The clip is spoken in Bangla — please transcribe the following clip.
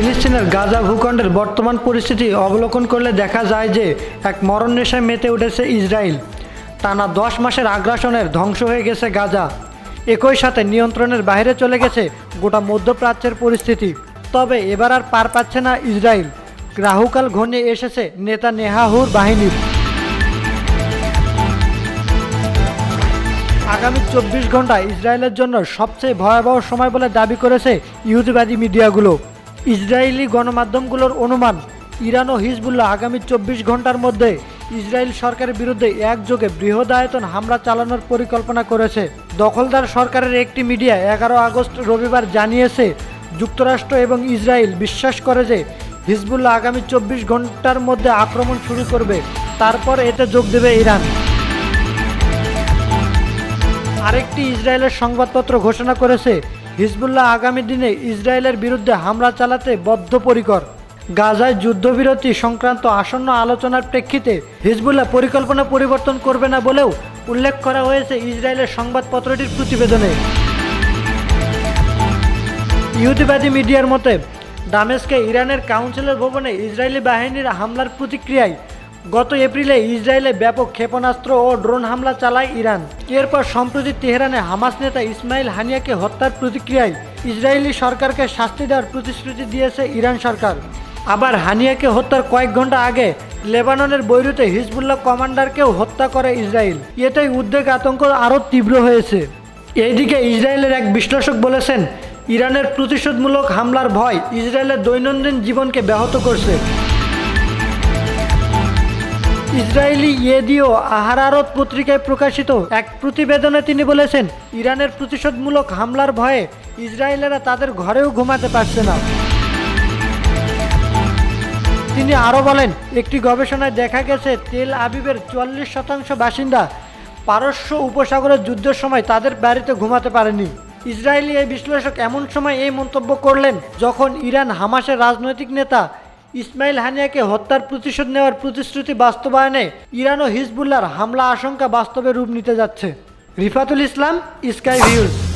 ফিলিস্তিনের গাজা ভূখণ্ডের বর্তমান পরিস্থিতি অবলোকন করলে দেখা যায় যে এক মরণ নেশায় মেতে উঠেছে ইসরায়েল। টানা দশ মাসের আগ্রাসনের ধ্বংস হয়ে গেছে গাজা। একই সাথে নিয়ন্ত্রণের বাইরে চলে গেছে গোটা মধ্যপ্রাচ্যের পরিস্থিতি। তবে এবার আর পার পাচ্ছে না ইসরায়েল। রাহুকাল ঘনিয়ে এসেছে নেতা নেহাহুর বাহিনীর। আগামী চব্বিশ ঘণ্টা ইসরায়েলের জন্য সবচেয়ে ভয়াবহ সময় বলে দাবি করেছে ইহুদিবাদী মিডিয়াগুলো। ইসরায়েলি গণমাধ্যমগুলোর অনুমান, ইরান ও হিজবুল্লাহ আগামী চব্বিশ ঘণ্টার মধ্যে ইসরায়েল সরকারের বিরুদ্ধে একযোগে বৃহদায়তন হামলা চালানোর পরিকল্পনা করেছে। দখলদার সরকারের একটি মিডিয়া এগারো আগস্ট রবিবার জানিয়েছে, যুক্তরাষ্ট্র এবং ইসরায়েল বিশ্বাস করে যে হিজবুল্লাহ আগামী চব্বিশ ঘণ্টার মধ্যে আক্রমণ শুরু করবে, তারপর এতে যোগ দেবে ইরান। আরেকটি ইসরায়েলের সংবাদপত্র ঘোষণা করেছে হিজবুল্লাহ আগামী দিনে ইসরায়েলের বিরুদ্ধে হামলা চালাতে বদ্ধপরিকর। গাজায় যুদ্ধবিরতি সংক্রান্ত আসন্ন আলোচনার প্রেক্ষিতে হিজবুল্লাহ পরিকল্পনা পরিবর্তন করবে না বলেও উল্লেখ করা হয়েছে ইসরায়েলের সংবাদপত্রটির প্রতিবেদনে। ইহুদিবাদী মিডিয়ার মতে, দামেস্কে ইরানের কাউন্সিলের ভবনে ইসরায়েলি বাহিনীর হামলার প্রতিক্রিয়ায় গত এপ্রিলে ইসরায়েলে ব্যাপক ক্ষেপণাস্ত্র ও ড্রোন হামলা চালায় ইরান। এরপর সম্প্রতি তেহরানে হামাস নেতা ইসমাইল হানিয়াকে হত্যার প্রতিক্রিয়ায় ইসরায়েলি সরকারকে শাস্তি দেওয়ার প্রতিশ্রুতি দিয়েছে ইরান সরকার। আবার হানিয়াকে হত্যার কয়েক ঘণ্টা আগে লেবাননের বৈরুতে হিজবুল্লাহ কমান্ডারকেও হত্যা করে ইসরায়েল। এতেই উদ্বেগ আতঙ্ক আরও তীব্র হয়েছে। এইদিকে ইসরায়েলের এক বিশ্লেষক বলেছেন, ইরানের প্রতিশোধমূলক হামলার ভয় ইসরায়েলের দৈনন্দিন জীবনকে ব্যাহত করছে। ইসরায়েলি ইয়েদিও আহারারত পত্রিকায় প্রকাশিত এক প্রতিবেদনে তিনি বলেছেন, ইরানের প্রতিশোধমূলক হামলার ভয়ে ইসরায়েলেরা তাদের ঘরেও ঘুমাতে পারছে না। তিনি আরও বলেন, একটি গবেষণায় দেখা গেছে, তেল আবিবের চুয়াল্লিশ শতাংশ বাসিন্দা পারস্য উপসাগরের যুদ্ধের সময় তাদের বাড়িতে ঘুমাতে পারেনি। ইসরায়েলি এই বিশ্লেষক এমন সময় এই মন্তব্য করলেন, যখন ইরান হামাসের রাজনৈতিক নেতা ইসমাইল হানিয়াকে হত্যার প্রতিশোধ নেওয়ার প্রতিশ্রুতি বাস্তবায়নে ইরান ও হিজবুল্লার হামলা আশঙ্কা বাস্তবে রূপ নিতে যাচ্ছে। Rifatul Islam, sky views.